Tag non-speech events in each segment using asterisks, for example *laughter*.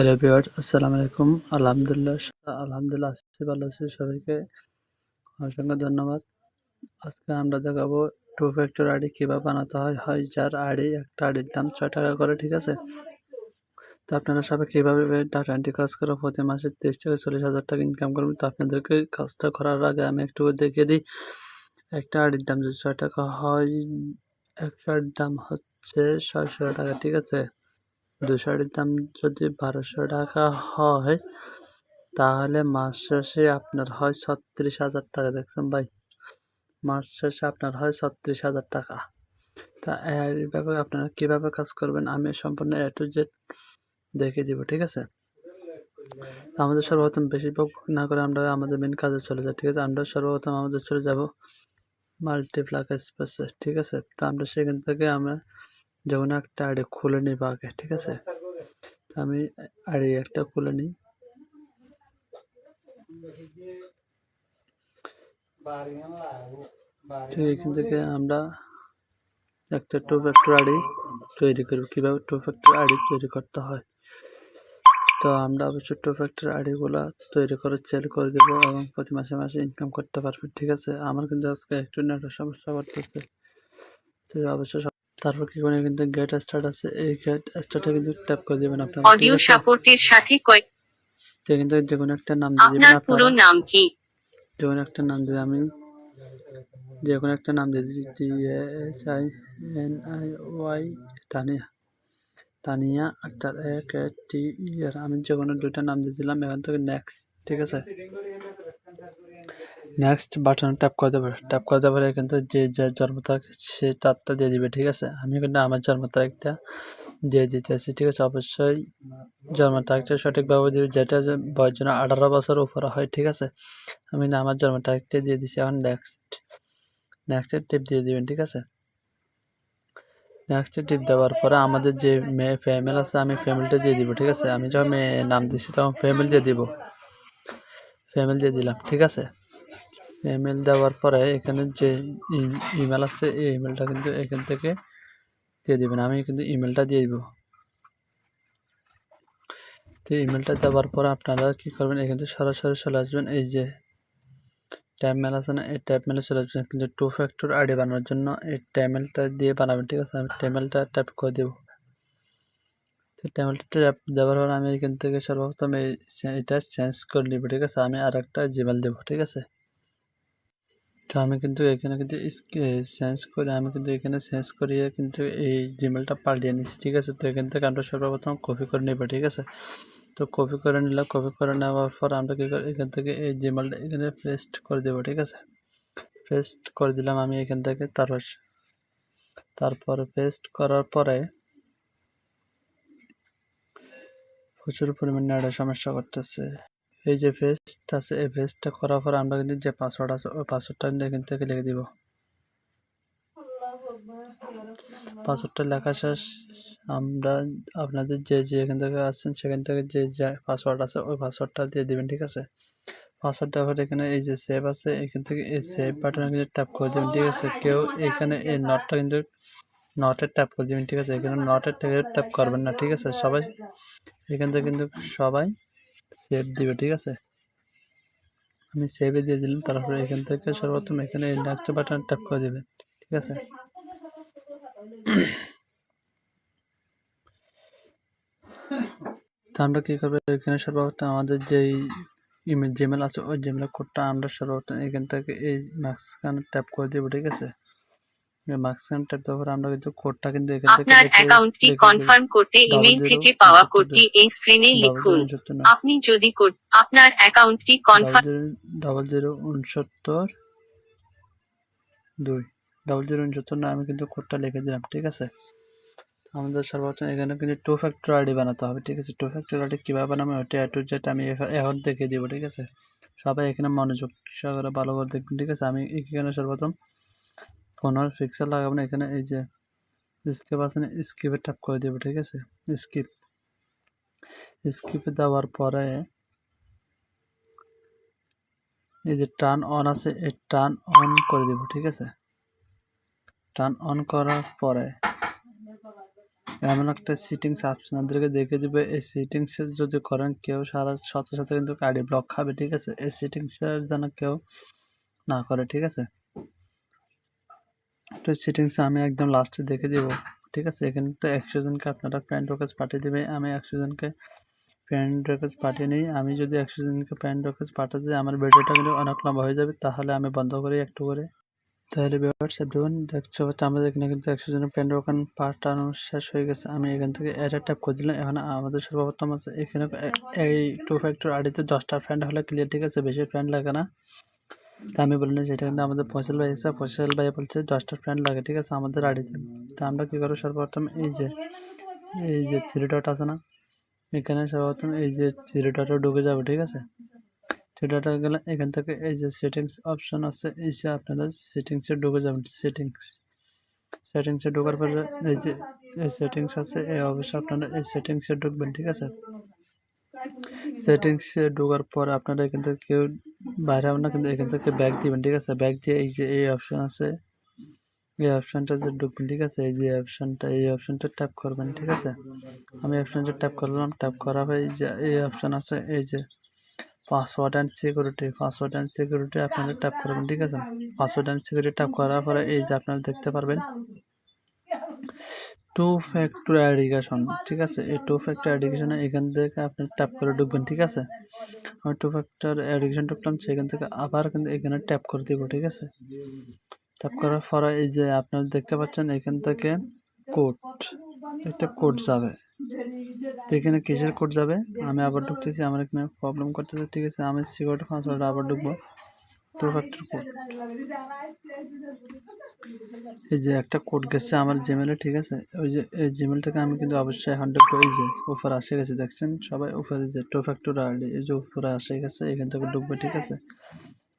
Hello viewers, আসসালামু আলাইকুম। আলহামদুলিল্লাহ আলহামদুলিল্লাহ আছি, ভালো আছি সবাইকে। অসংখ্য ধন্যবাদ। আজকে আমরা দেখাবো টু ফ্যাক্টর আইডি কীভাবে বানাতে হয় হয় যার আইডি একটা আইডির দাম ছয় টাকা করে, ঠিক আছে? তো আপনারা সবাই কীভাবে ডাটা এন্ট্রি কাজ করে, প্রতি মাসে তিরিশ থেকে চল্লিশ হাজার টাকা ইনকাম করবেন, তো আপনাদেরকে কাজটা করার আগে আমি একটু দেখিয়ে দিই। একটা আইডির দাম যদি ছয় টাকা হয়, একটা আইডির দাম হচ্ছে ছয়শো টাকা, ঠিক আছে? দুশোটির দাম যদি বারোশো টাকা হয়, তাহলে মাস শেষে আপনার হয় ছত্রিশ হাজার টাকা। দেখছেন ভাই? মাস শেষে আপনার হয় ছত্রিশ হাজার টাকা। তা এইভাবে আপনারা কীভাবে কাজ করবেন, আমি সম্পূর্ণ এ টু জেড দেখে দিব, ঠিক আছে? আমাদের সর্বপ্রথম বেশিরভাগ না করে আমরা আমাদের মেন কাজে চলে যাই, ঠিক আছে? আমরা সর্বপ্রথম আমাদের চলে যাব মাল্টিপ্লাক স্পেসে, ঠিক আছে? তো আমরা সেখান থেকে আমরা যেমন একটা আইডি খুলে নিই আগে ঠিক আছে? আমি আইডি একটা খুলে নিই। এখান থেকে আমরা একটা টু ফ্যাক্টর আইডি তৈরি করব। কীভাবে টু ফ্যাক্টর আইডি তৈরি করতে হয়? তো আমরা অবশ্যই টু ফ্যাক্টর আইডিগুলো তৈরি করে সেল করে দেবো এবং প্রতি মাসে মাসে ইনকাম করতে পারবে, ঠিক আছে? আমার কিন্তু আজকে একটু নেটের সমস্যা করতেছে। তো অবশ্যই তারপর কি করে কিন্তু গেট স্টার্ট আছে এই গেট স্টার্টে কিন্তু ট্যাপ করে দিবেন আপনারা। অডিও সাপোর্টের সাথে কয়েক তো কিন্তু যে কোনো একটা নাম দিয়ে দিবেন আপনার পুরো নাম কি? যে কোনো একটা নাম দিয়ে আমি যে কোনো একটা নাম দিয়ে দিচ্ছি। T H I N I Y Tania. Tania আর তার এক টি ইয়ার আমি যে কোনো দুইটা নাম দিয়ে দিলাম এখান থেকে নেক্সট ঠিক আছে? নেক্সট বাটন ট্যাপ করে দেবে ট্যাপ করে দেওয়ার পরে থেকে যে যে জন্ম তারিখ, সে তারটা দিয়ে দিবে, ঠিক আছে? আমি কিন্তু আমার জন্ম তারিখটা দিয়ে দিতেছি ঠিক আছে? অবশ্যই জন্ম তারিখটা সঠিকভাবে দিবে, যেটা বয়স জন্য আঠারো বছর উপরে হয়, ঠিক আছে? আমি আমার জন্ম তারিখটা দিয়ে দিচ্ছি এখন নেক্সট নেক্সটের টিপ দিয়ে দিবেন, ঠিক আছে? নেক্সট টিপ দেওয়ার পরে আমাদের যে মেয়ে ফ্যামিল আছে, আমি ফ্যামিলিটা দিয়ে দিব, ঠিক আছে? আমি যখন মেয়ে নাম দিচ্ছি তখন ফ্যামিলি দিয়ে দিব। ফ্যামিলি দিয়ে দিলাম, ঠিক আছে? ইমেল দেওয়ার পরে এখানে যে ইমেল আছে, এই ইমেলটা কিন্তু এখান থেকে দিয়ে দিবেন। আমি কিন্তু ইমেলটা দিয়ে দিব। তো ইমেলটা দেওয়ার পরে আপনারা কী করবেন, এখান থেকে সরাসরি চলে আসবেন। এই যে ট্যাব মেল আছে না, এই ট্যাব মেলে চলে আসবেন। কিন্তু টু ফ্যাক্টর আইডি বানানোর জন্য এই ট্যামেলটা দিয়ে বানাবেন, ঠিক আছে? আমি ট্যামেলটা ট্যাপ করে দেবো। তো ট্যামেলটা ট্যাপ দেওয়ার পর আমি এখান থেকে সর্বপ্রথম এটা চেঞ্জ করে নিব, ঠিক আছে? আমি আর একটা জিমেল দেবো, ঠিক আছে? তো আমি কিন্তু এখানে কিন্তু চেঞ্জ করে, আমি কিন্তু এখানে চেঞ্জ করিয়ে কিন্তু এই জিমেলটা পাল্টিয়ে নিচ্ছি ঠিক আছে? তো এখান থেকে আমরা সর্বপ্রথম কপি করে নেব, ঠিক আছে? তো কপি করে নিলাম কপি করে নেওয়ার পর আমরা কী করি এখান থেকে এই জিমেলটা এখানে পেস্ট করে দেবো, ঠিক আছে? পেস্ট করে দিলাম আমি এখান থেকে তারপর, তারপরে পেস্ট করার পরে প্রচুর পরিমাণে একটা সমস্যা করতেছে। এই যে পেস্ট আছে, এই পেস্টটা করার পর আমরা কিন্তু যে পাসওয়ার্ড আছে, ওই পাসওয়ার্ডটা কিন্তু এখান থেকে লিখে দিব। পাসওয়ার্ডটা লেখা শেষ। আমরা আপনাদের যে যে এখান থেকে আসছেন সেখান থেকে যে যে পাসওয়ার্ড আছে, ওই পাসওয়ার্ডটা দিয়ে দিবেন, ঠিক আছে? পাসওয়ার্ড দেওয়ার এখানে এই যে সেভ আছে, এখান থেকে এই সেভ বাটনে কিন্তু ট্যাপ করে দেবেন, ঠিক আছে? কেউ এখানে এই নটটা কিন্তু নটের ট্যাপ করে দেবেন, ঠিক আছে? এখানে নটের ট্যাপ করবেন না, ঠিক আছে? সবাই, এখান থেকে কিন্তু সবাই সেভ দিবে, ঠিক আছে? আমি সেভে দিয়ে দিলাম, তারপরে এখান থেকে সর্বপ্রথম এখানে নেক্সট বাটন ট্যাপ করে দেবেন, ঠিক আছে? *coughs* তো আমরা কী করব, এখানে সর্বপ্রথম আমাদের যেই ইমেল জিমেল আছে, ওই জিমেলের কোডটা আমরা সর্বপ্রথম এখান থেকে এই মাঝখানে ট্যাপ করে দেবো, ঠিক আছে? দেওয়ার পর আমরা কিন্তু কোডটা কিন্তু এখান থেকে আপনার অ্যাকাউন্টটি কনফার্ম করতে ইমেল থেকে পাওয়া কোডটি এই স্ক্রিনে লিখুন। আপনি যদি কোড আপনার অ্যাকাউন্টটি কনফার্ম ডাবল জিরো উনসত্তর দুই। ডাবল জিরো উনসত্তর না আমি কিন্তু কোডটা লিখে দিলাম ঠিক আছে? আমাদের সর্বপ্রথম এখানে কিন্তু টু ফ্যাক্টর আইডি বানাতে হবে ঠিক আছে? টু ফ্যাক্টর আইডি কীভাবে বানাবো ওটা টু জেড আমি এখন দেখে দিব ঠিক আছে? সবাই এখানে মনোযোগ সহকারে ভালো করে দেখবেন ঠিক আছে? আমি এখানে সর্বপ্রথম কোনো পিক্সেল লাগাবো না। এখানে এই যে স্কিপ আছে না, স্কিপে ট্যাপ করে দেবো, ঠিক আছে? স্কিপ। স্কিপে দেওয়ার পরে এই যে টার্ন অন আছে, এই টার্ন অন করে দেব, ঠিক আছে? টার্ন অন করার পরে এমন একটা সিটিংস আপনাদেরকে দেখে দিবে। এই সিটিংস যদি করেন, কেউ সারা সাথে সাথে কিন্তু আইডি ব্লক খাবে, ঠিক আছে? এই সিটিংসের যেন কেউ না করে, ঠিক আছে? তো সিটিংস আমি একদম লাস্টে দেখে দিব, ঠিক আছে? এখানে তো একশো জনকে আপনারা ফ্রেন্ড রিকোয়েস্ট পাঠিয়ে দেবে, আমি একশো জনকে ফ্রেন্ড রিকোয়েস্ট পাঠিয়ে নিই। আমি যদি একশো জনকে ফ্রেন্ড রিকোয়েস্ট পাঠাতে আমার ভিডিওটা কিন্তু অনেক লম্বা হয়ে যাবে, তাহলে আমি বন্ধ করি একটু করে। তাহলে ব্যাপার এভরিওয়ান দেখতে পাচ্ছি আমাদের এখানে কিন্তু একশো জনের ফ্রেন্ড ওখানে পাঠানো শেষ হয়ে গেছে। আমি এখান থেকে এটা ট্যাপ করে দিলাম। এখন আমাদের সর্বপ্রথম আছে, এখানে এই টু ফ্যাক্টর আড়িতে দশটা ফ্রেন্ড হলে ক্লিয়ার ঠিক আছে? বেশি ফ্রেন্ড লাগে না। তা আমি বললাম সেটা কিন্তু আমাদের ফসল ভাই এসে ফসল ভাই বলছে দশটা ফ্যান লাগে, ঠিক আছে, আমাদের আইডিতে তা আমরা কী করব? সর্বপ্রথম এই যে এই যে থ্রি ডট আছে না, এখানে সর্বপ্রথম এই যে থ্রি ডটে ঢুকে যাবে, ঠিক আছে? থ্রি ডটে গেলে এখান থেকে এই যে সেটিংস অপশন আছে, এই যে আপনারা সেটিংসে ঢুকে যাবেন সেটিংস সেটিংসে ঢোকার পরে এই যে সেটিংস আছে, এই অবশ্যই আপনারা এই সেটিংসে ঢুকবেন, ঠিক আছে? সেটিংসে ঢোকার পর আপনারা এখান থেকে কেউ বাইরে হবেন না, কিন্তু এখান থেকে ব্যাগ দিবেন, ঠিক আছে? ব্যাগ দিয়ে এই যে এই অপশন আছে, এই অপশানটা যে ঢুকবেন, ঠিক আছে? এই যে অপশানটা এই অপশানটা ট্যাপ করবেন, ঠিক আছে? আমি অপশানটা ট্যাপ করলাম ট্যাপ করা হয়ে এই যে এই অপশান আছে, এই যে password and security password and security আপনারা ট্যাপ করবেন, ঠিক আছে? পাসওয়ার্ড অ্যান্ড সিকিউরিটি ট্যাপ করার পরে এই যে আপনারা দেখতে পারবেন টু ফ্যাক্টর অ্যাডিকেশন ঠিক আছে? এই টু ফ্যাক্টর অ্যাডিকেশনে এখান থেকে আপনি ট্যাপ করে ঢুকবেন, ঠিক আছে? আমি টু ফ্যাক্টর অ্যাডিকেশন ঢুকলাম সেখান থেকে আবার কিন্তু এখানে ট্যাপ করে দিব, ঠিক আছে? ট্যাপ করার পরে এই যে আপনারা দেখতে পাচ্ছেন এখান থেকে কোড একটা কোড যাবে। তো এখানে কিসের কোড যাবে? আমি আবার ঢুকতেছি, আমার এখানে প্রবলেম করতেছে, ঠিক আছে? আমি সিকিউরিটি পাসওয়ার্ড আবার ঢুকবো। টু ফ্যাক্টর কোড এই যে একটা কোড গেছে আমার জিমেলে ঠিক আছে? ওই যে, এই জিমেল থেকে আমি কিন্তু অবশ্যই ঢুকবো এই যে উপরে আসে গেছে, দেখছেন? সবাই উপরে যে টু ফ্যাক্টর আইডি এই যে উপরে আসে গেছে, এখান থেকে ঢুকবো, ঠিক আছে?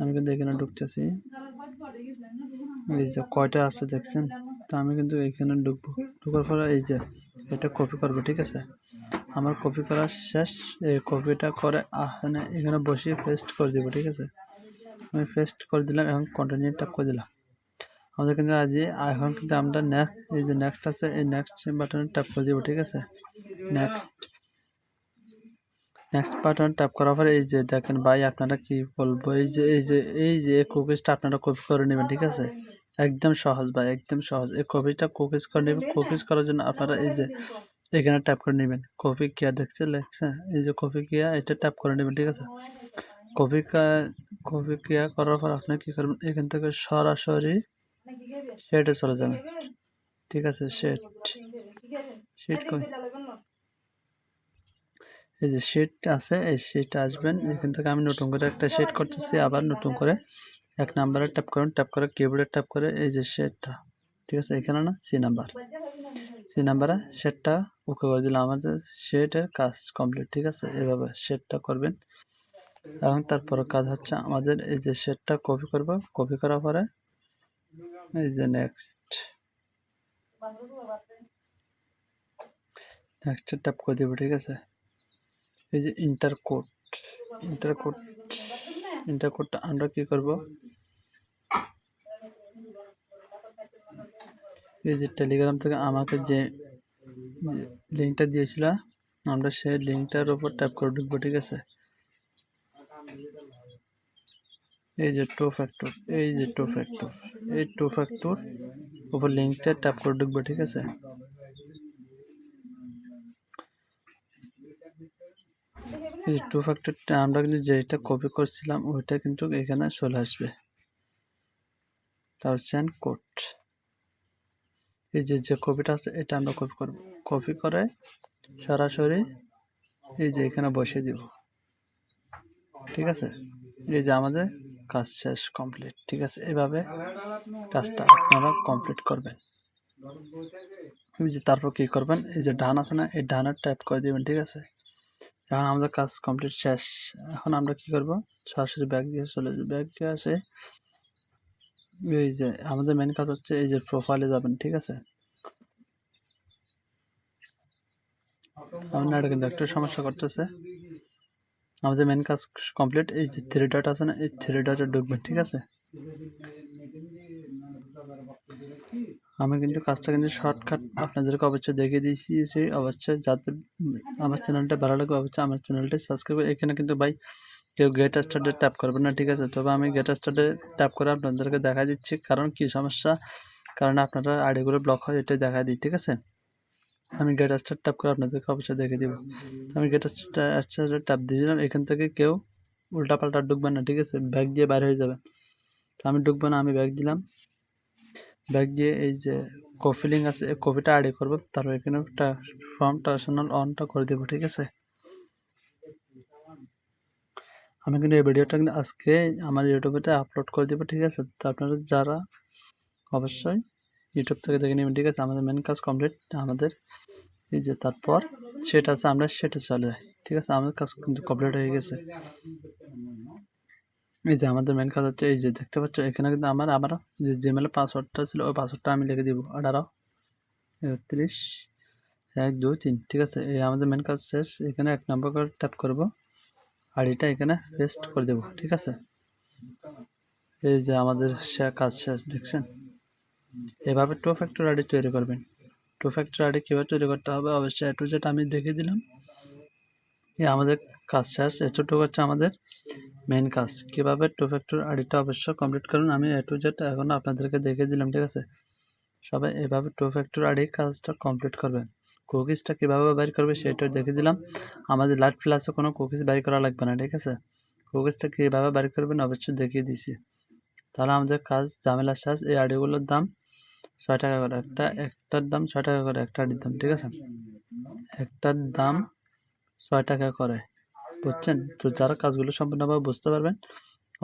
আমি কিন্তু এখানে ঢুকতেছি। এই যে, কয়টা আছে, দেখছেন? তো আমি কিন্তু এখানে ঢুকবো। ঢুকার পরে এই যে, এটা কপি করব, ঠিক আছে? আমার কপি করা শেষ। এই কপিটা করে এখানে এখানে বসিয়ে পেস্ট করে দিব, ঠিক আছে? আমি পেস্ট করে দিলাম, এখন কন্টিনিউ করে দিলাম। আমাদের কিন্তু আজ এখন কিন্তু আমরা নেক্সট এই যে নেক্সট আছে, এই নেক্সট বাটনে ট্যাপ করে দিব, ঠিক আছে? নেক্সট নেক্সট বাটন ট্যাপ করার পরে এই যে দেখেন ভাই, আপনারা কি বলব? এই যে এই যে এই যে কুকিজটা আপনারা কপি করে নেবেন, ঠিক আছে? একদম সহজ ভাই, একদম সহজ। এই কপিটা কুকিজ করে নেবেন কুকিজ করার জন্য আপনারা এই যে এখানে ট্যাপ করে নেবেন। কপি কিয়া দেখছে লেখছে এই যে কপি কিয়া এটা ট্যাপ করে নেবেন, ঠিক আছে? কপি কপি কিয়া করার পর আপনি কি করবেন? এখান থেকে সরাসরি শেডে চলে যাবেন ঠিক আছে শেড শেড কই? এই যে শেড আছে, এই শেড আসবেন। এখান থেকে আমি নতুন করে একটা শেড করতেছি, আবার নতুন করে এক নাম্বারে ট্যাপ করুন ট্যাপ করে কিবোর্ডে ট্যাপ করে এই যে শেডটা ঠিক আছে, এখানে না সি নাম্বার সি নাম্বারে শেডটা ওকে করে দিলাম। আমাদের শেডের কাজ কমপ্লিট ঠিক আছে? এভাবে শেডটা করবেন। এবং তারপরে কাজ হচ্ছে আমাদের এই যে শেডটা কপি করব। কপি করার পরে এই যে নেক্সট নেক্সট ট্যাপ করে দেবো, ঠিক আছে? এই যে enter code enter code enter কোডটা আমরা কি করব? এই যে টেলিগ্রাম থেকে আমাকে যে লিঙ্কটা দিয়েছিল, আমরা সেই লিঙ্কটার উপর ট্যাপ করে ঢুকবো, ঠিক আছে? এই যে টু ফ্যাক্টর এই যে টু ফ্যাক্টর এই টু ফ্যাক্টর উপর লিঙ্কটা ট্যাপ করে ঢুকবো, ঠিক আছে? এই টু ফ্যাক্টরটা আমরা কিন্তু যেটা কপি করছিলাম, ওইটা কিন্তু এখানে চলে আসবে। তার সেন্ড কোড এই যে যে কপিটা আছে, এটা আমরা কপি করব। কপি করে সরাসরি এই যে এখানে বসে দিব। ঠিক আছে? এই যে আমাদের কাজ শেষ কমপ্লিট ঠিক আছে? এভাবে কাজটা আপনারা কমপ্লিট করবেন। যে তারপর কি করবেন? এই যে ডান আছে না, এই ডানের টাইপ করে দিবেন, ঠিক আছে? এখন আমাদের কাজ কমপ্লিট শেষ। এখন আমরা কি করব? সরাসরি ব্যাগ দিয়ে চলে যাব ব্যাগ দিয়ে আসে, এই যে আমাদের মেন কাজ হচ্ছে এই যে প্রোফাইলে যাবেন, ঠিক আছে? আপনার কিন্তু একটু সমস্যা করতেছে। আমাদের মেন কাজ কমপ্লিট এই যে থ্রি ডট আছে না, এই থ্রি ডটে ঢুকবেন ঠিক আছে? আমি কিন্তু কাজটা কিন্তু শর্টকাট আপনাদেরকে অবশ্যই দেখিয়ে দিয়েছি, অবশ্যই যাতে আমার চ্যানেলটা ভালো লাগবে অবশ্যই আমার চ্যানেলটা সাবস্ক্রাইব করে, এখানে কিন্তু ভাই কেউ গেট স্টার্টে ট্যাপ করবে না, ঠিক আছে? তবে আমি গেট স্টার্টে ট্যাপ করে আপনাদেরকে দেখা দিচ্ছি, কারণ কি সমস্যা? কারণ আপনারা আইডিগুলো ব্লক হয়, এটাই দেখা দিই, ঠিক আছে? আমি গেট স্টার্ট ট্যাপ করে আপনাদেরকে অবশ্যই দেখে দিব। আমি গেট স্টার্টে ট্যাপ দিয়েছিলাম এখান থেকে কেউ উল্টাপাল্টা ঢুকবেন না, ঠিক আছে? ব্যাগ দিয়ে বাইরে হয়ে যাবে। তো আমি ঢুকবো না, আমি ব্যাগ দিলাম। ব্যাগ দিয়ে এই যে কফি লিঙ্ক আছে, এই কপিটা আইডি করব, তারপর এখানে ফর্ম টার্সোনাল অনটা করে দেবো, ঠিক আছে? আমি কিন্তু এই ভিডিওটা কিন্তু আজকে আমার ইউটিউবেতে আপলোড করে দেবো, ঠিক আছে? তো আপনারা যারা অবশ্যই ইউটিউব থেকে দেখে নেবেন, ঠিক আছে? আমাদের মেন কাজ কমপ্লিট আমাদের এই যে তারপর সেটা আছে আমরা সেটা চলে যাই, ঠিক আছে? আমাদের কাজ কিন্তু কমপ্লিট হয়ে গেছে। এই যে আমাদের মেন কাজ হচ্ছে এই যে দেখতে পাচ্ছ, এখানে কিন্তু আমার আবারও যে জিমেলের পাসওয়ার্ডটা ছিল, ওই পাসওয়ার্ডটা আমি লিখে দিব। আঠারো, একত্রিশ, এক, দুই, তিন, ঠিক আছে? এই আমাদের মেন কাজ শেষ। এখানে এক নম্বর করে ট্যাপ করব। আর এটা এখানে পেস্ট করে দেব, ঠিক আছে? এই যে আমাদের কাজ শেষ, দেখছেন? এভাবে টু ফ্যাক্টর আইডি তৈরি করবেন। টু ফ্যাক্টর আইডি কীভাবে তৈরি করতে হবে? অবশ্যই এ টু জেড আমি দেখিয়ে দিলাম। এই আমাদের কাজ শেষ। এতটুকু হচ্ছে আমাদের মেন কাজ। কীভাবে টু ফ্যাক্টর আইডিটা অবশ্যই কমপ্লিট করুন? আমি এ টু জেড এখন আপনাদেরকে দেখিয়ে দিলাম, ঠিক আছে? সবাই এভাবে টু ফ্যাক্টর আইডি কাজটা কমপ্লিট করবেন কুকিজটা কীভাবে বের করবে সেটা দেখে দিলাম। আমাদের লাইট প্লাসে কোনো কুকিজ বের করা লাগবে না, ঠিক আছে? কুকিজটা কীভাবে বের করবেন অবশ্যই দেখিয়ে দিছি। তাহলে আমাদের কাজ ঝামেলা শেষ। এই আইডিগুলোর দাম ছয় টাকা করে। একটা একটার দাম ছয় টাকা করে, একটা দাম, ঠিক আছে? একটার দাম ছয় টাকা করে, বুঝছেন? তো যারা কাজগুলো সম্পূর্ণভাবে বুঝতে পারবেন,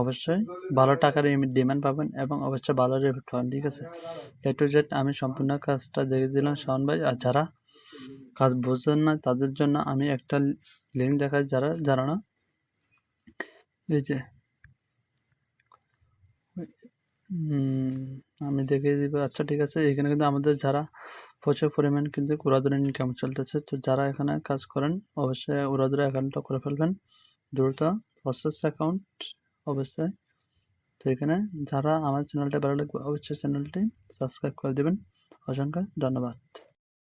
অবশ্যই ভালো টাকার ডিমান্ড পাবেন এবং অবশ্যই ভালো রেফিট পাবেন, ঠিক আছে? এ টু জেড আমি সম্পূর্ণ কাজটা দেখে দিলাম, শাওন ভাই। আর যারা কাজ বুঝছেন না, তাদের জন্য আমি একটা লিঙ্ক দেখাই, যারা যারা না? এই যে আমি দেখে দিব। আচ্ছা ঠিক আছে। এখানে কিন্তু আমাদের যারা প্রচুর পরিমাণ কিন্তু উড়াদুরের ইনকাম চলতেছে, তো যারা এখানে কাজ করেন, অবশ্যই উড়াদুরে অ্যাকাউন্টটা করে ফেলবেন। দ্রুত প্রসেস অ্যাকাউন্ট অবশ্যই। তো এখানে যারা আমার চ্যানেলটা ভালো লাগবে, অবশ্যই চ্যানেলটি সাবস্ক্রাইব করে দেবেন। অসংখ্য ধন্যবাদ।